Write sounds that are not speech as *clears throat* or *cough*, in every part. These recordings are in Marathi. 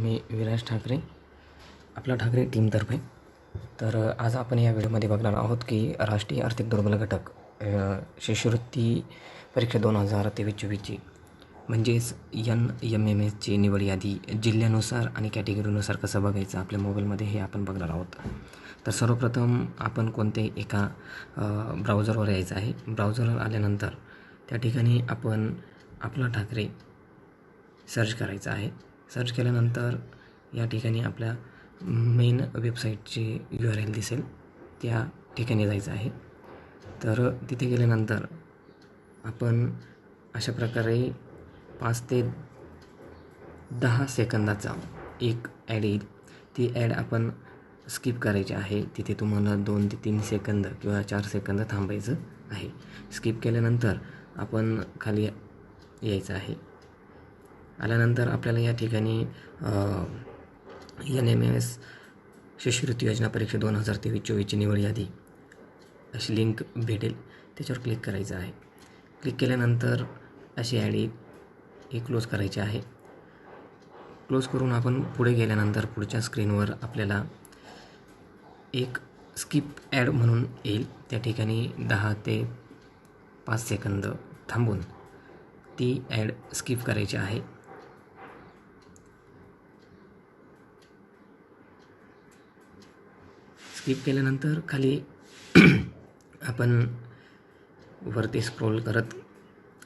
मी विराज ठाकरे आपला ठाकरे टीमतर्फे. तर आज आपण या व्हिडिओमध्ये बघणार आहोत की राष्ट्रीय आर्थिक दुर्बल घटक शिष्यवृत्ती परीक्षा दोन हजार तेवीस चोवीसची म्हणजेच यन एम एम एसची निवड यादी जिल्ह्यानुसार आणि कॅटेगरीनुसार कसं बघायचं आपल्या मोबाईलमध्ये हे आपण बघणार आहोत. तर सर्वप्रथम आपण कोणते एका ब्राउझरवर यायचं आहे? ब्राउझरवर आल्यानंतर त्या ठिकाणी आपण आपला ठाकरे सर्च करायचं आहे. सर्च केल्यानंतर या ठिकाणी आपल्या मेन वेबसाईटची यू आर एल दिसेल. त्या ठिकाणी जायचं आहे. तर तिथे गेल्यानंतर आपण अशा प्रकारे पाच ते दहा सेकंदाचा एक ॲड येईल. ती ॲड आपण स्किप करायची आहे. तिथे तुम्हाला दोन ते तीन सेकंद किंवा चार सेकंद थांबायचं आहे. स्किप केल्यानंतर आपण खाली यायचं आहे. आल्यानंतर आपल्याला या ठिकाणी एन एम एस शिष्यवृत्ती योजना परीक्षा दोन हजार तेवीस चोवीसची निवड यादी. अशी लिंक भेटेल. त्याच्यावर क्लिक करायचं आहे. क्लिक केल्यानंतर अशी ॲडी ही क्लोज करायची आहे. क्लोज करून आपण पुढे गेल्यानंतर पुढच्या स्क्रीनवर आपल्याला एक स्किप ॲड म्हणून येईल. त्या ठिकाणी दहा ते पाच सेकंद थांबून ती ॲड स्किप करायची आहे. स्किप केल्यानंतर खाली *clears throat* आपण वरती स्क्रोल करत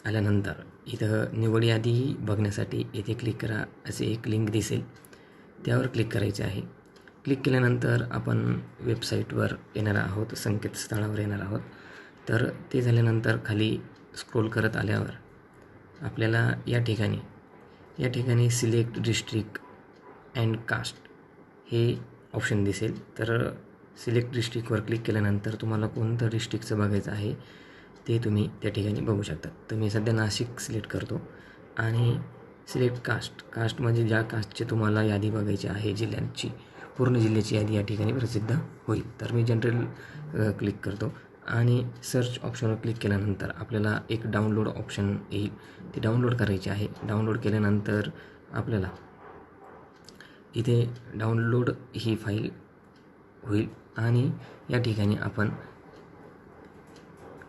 आल्यानंतर इथं निवड यादी बघण्यासाठी येथे क्लिक करा असे एक लिंक दिसेल. त्यावर क्लिक करायचे आहे. क्लिक केल्यानंतर आपण वेबसाईटवर येणार आहोत संकेतस्थळावर येणार आहोत. तर ते झाल्यानंतर खाली स्क्रोल करत आल्यावर आपल्याला या ठिकाणी या ठिकाणी सिलेक्ट डिस्ट्रिक्ट अँड कास्ट हे ऑप्शन दिसेल. तर सिलेक्ट डिस्ट्रिक्टवर क्लिक केल्यानंतर तुम्हाला कोणतं डिस्ट्रिक्टचं बघायचं आहे ते तुम्ही त्या ठिकाणी बघू शकता. तर मी सध्या नाशिक सिलेक्ट करतो आणि सिलेक्ट कास्ट कास्ट म्हणजे ज्या कास्टची तुम्हाला यादी बघायची आहे जिल्ह्यांची पूर्ण जिल्ह्याची यादी या ठिकाणी प्रसिद्ध होईल. तर मी जनरल क्लिक करतो आणि सर्च ऑप्शनवर क्लिक केल्यानंतर आपल्याला एक डाउनलोड ऑप्शन येईल. ते डाउनलोड करायची आहे. डाउनलोड केल्यानंतर आपल्याला इथे डाउनलोड ही फाईल होईल. आणि या ठिकाणी आपण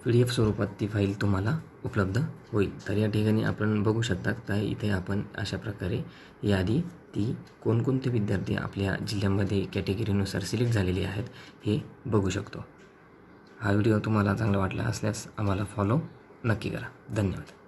पी डी एफ स्वरूपात ती फाईल तुम्हाला उपलब्ध होईल. तर या ठिकाणी आपण बघू शकतात काय इथे आपण अशा प्रकारे यादी ती कोणकोणते विद्यार्थी आपल्या जिल्ह्यामध्ये कॅटेगरीनुसार सिलेक्ट झालेले आहेत हे बघू शकतो. हा व्हिडिओ तुम्हाला चांगला वाटला असल्यास आम्हाला फॉलो नक्की करा. धन्यवाद.